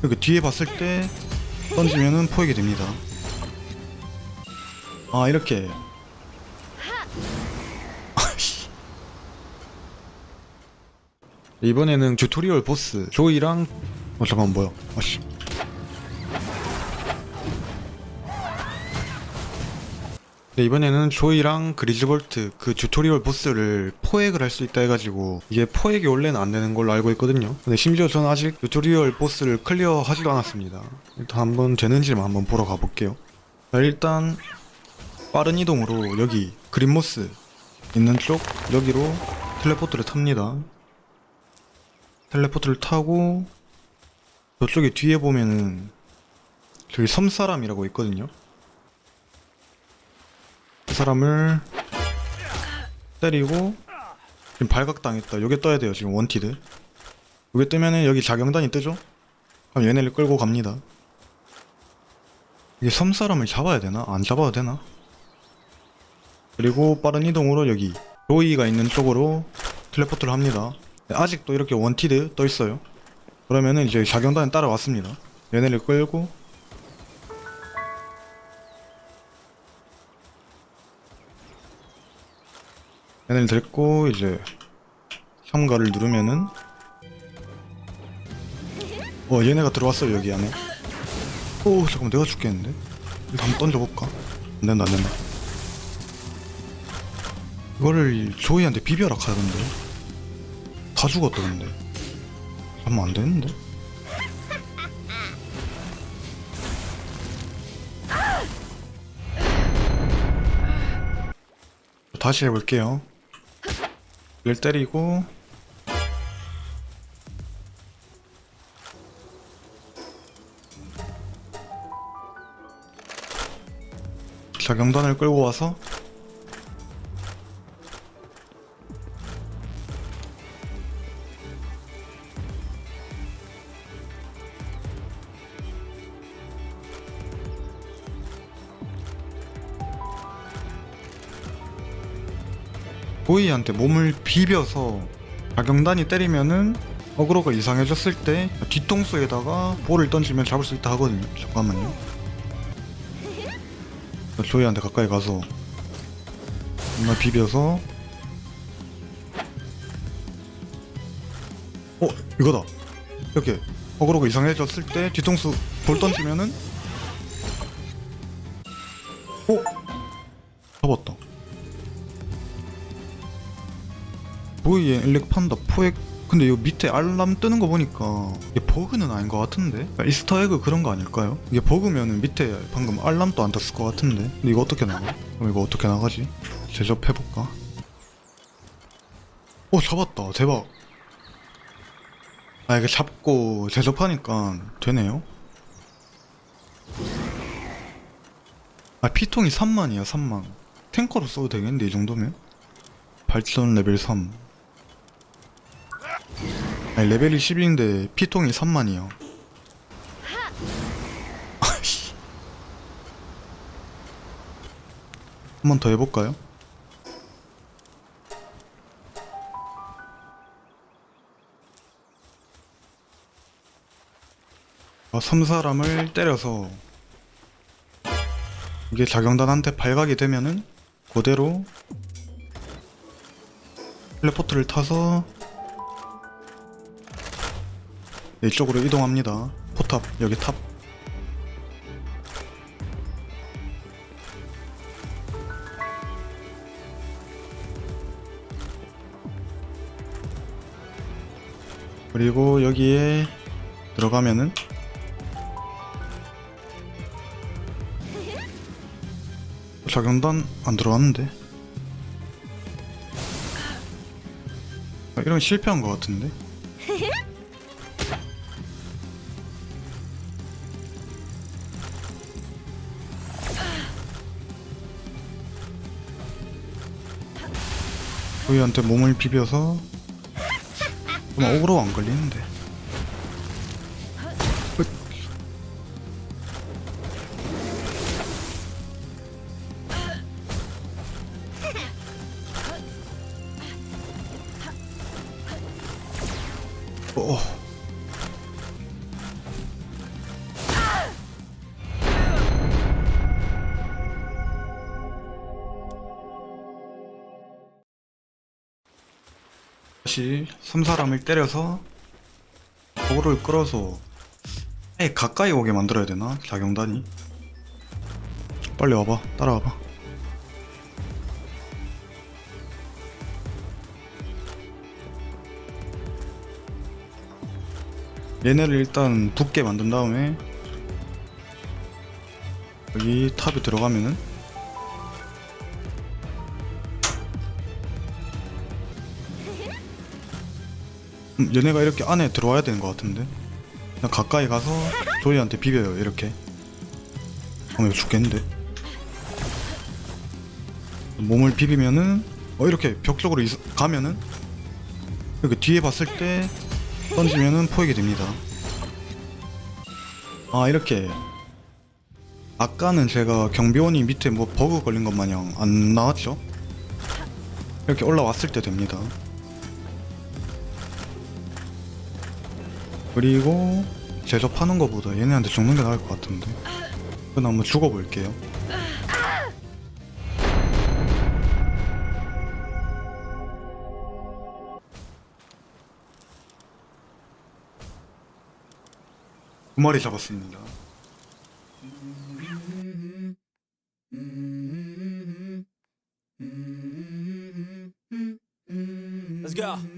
이렇게 뒤에 봤을 때 던지면은 포획이 됩니다. 아 이렇게. 이번에는 튜토리얼 보스 조이랑 어 잠깐만 뭐야 아씨 네, 이번에는 조이랑 그리즈볼트 그 튜토리얼 보스를 포획을 할 수 있다 해가지고 이게 포획이 원래는 안 되는 걸로 알고 있거든요. 근데 심지어 저는 아직 튜토리얼 보스를 클리어 하지도 않았습니다. 일단 한번 되는지만 한번 보러 가볼게요. 자, 일단 빠른 이동으로 여기 그린모스 있는 쪽 여기로 텔레포트를 탑니다. 텔레포트를 타고 저쪽에 뒤에 보면은 저기 섬사람이라고 있거든요. 그 사람을 때리고 지금 발각당했다 요게 떠야 돼요 지금 원티드 요게 뜨면은 여기 자경단이 뜨죠? 그럼 얘네를 끌고 갑니다 이게 섬사람을 잡아야 되나? 안 잡아도 되나? 그리고 빠른 이동으로 여기 로이가 있는 쪽으로 텔레포트를 합니다 네, 아직도 이렇게 원티드 떠 있어요 그러면은 이제 자경단이 따라왔습니다 얘네를 끌고 얘네를 데리고 이제 참가를 누르면은 어 얘네가 들어왔어요 여기 안에. 오 잠깐만 내가 죽겠는데? 일단 한번 던져볼까? 안된다 안된다 이거를 조이한테 비벼라 카던데. 다 죽었다 근데. 하면 안 되는데? 다시 해볼게요 를 때리고. 자경단을 끌고 와서 보이한테 몸을 비벼서 자경단이 때리면은 어그로가 이상해졌을 때 뒤통수에다가 볼을 던지면 잡을 수 있다 하거든요. 잠깐만요. 조이한테 가까이 가서 정말 비벼서 어 이거다 이렇게 어그로가 이상해졌을 때 뒤통수 볼 던지면은 어 잡았다 보이에 일렉 판다 포획 근데 이 밑에 알람 뜨는 거 보니까 이게 버그는 아닌 것 같은데 그러니까 이스터에그 그런 거 아닐까요? 이게 버그면은 밑에 방금 알람도 안 떴을 것 같은데 근데 이거 어떻게 나가? 그럼 이거 어떻게 나가지? 제접해볼까? 오 잡았다 대박 아 이게 잡고 제접하니까 되네요 아 피통이 3만이야 3만 탱커로 써도 되겠는데 이 정도면? 발전 레벨 3 아니 레벨이 10인데 피통이 3만이요 아이씨 한번 더 해볼까요? 아, 섬사람을 때려서 이게 자경단한테 발각이 되면은 그대로 텔레포트를 타서 이쪽으로 이동합니다. 포탑 여기 탑. 그리고 여기에 들어가면은 자경단 안 들어왔는데 아, 이러면 실패한 것 같은데 저희한테 몸을 비벼서 좀 오그로 안 걸리는데 으. 어. 다시 3, 4람을 때려서 도로를 끌어서 아예 가까이 오게 만들어야 되나? 자경단이. 빨리 와봐. 따라와봐. 얘네를 일단 붙게 만든 다음에 여기 탑에 들어가면은 음, 얘네가 이렇게 안에 들어와야 되는 것 같은데? 그냥 가까이 가서 조이한테 비벼요 이렇게. 그럼 이거 죽겠는데? 몸을 비비면은 어 이렇게 벽 쪽으로 가면은? 이렇게 뒤에 봤을 때 던지면은 포획이 됩니다. 아 이렇게. 아까는 제가 경비원이 밑에 뭐 버그 걸린 것 마냥 안 나왔죠? 이렇게 올라왔을 때 됩니다 그리고 제접하는 것보다 얘네한테 죽는 게 나을 것 같은데. 그럼 한번 죽어볼게요. 두 마리 잡았습니다. Let's go.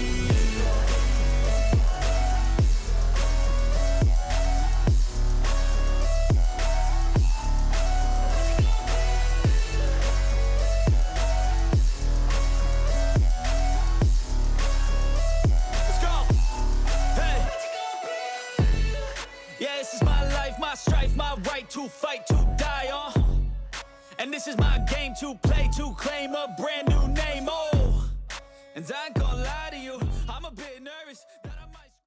to fight to die on. And this is my game to play to claim a brand new name. Oh, and I.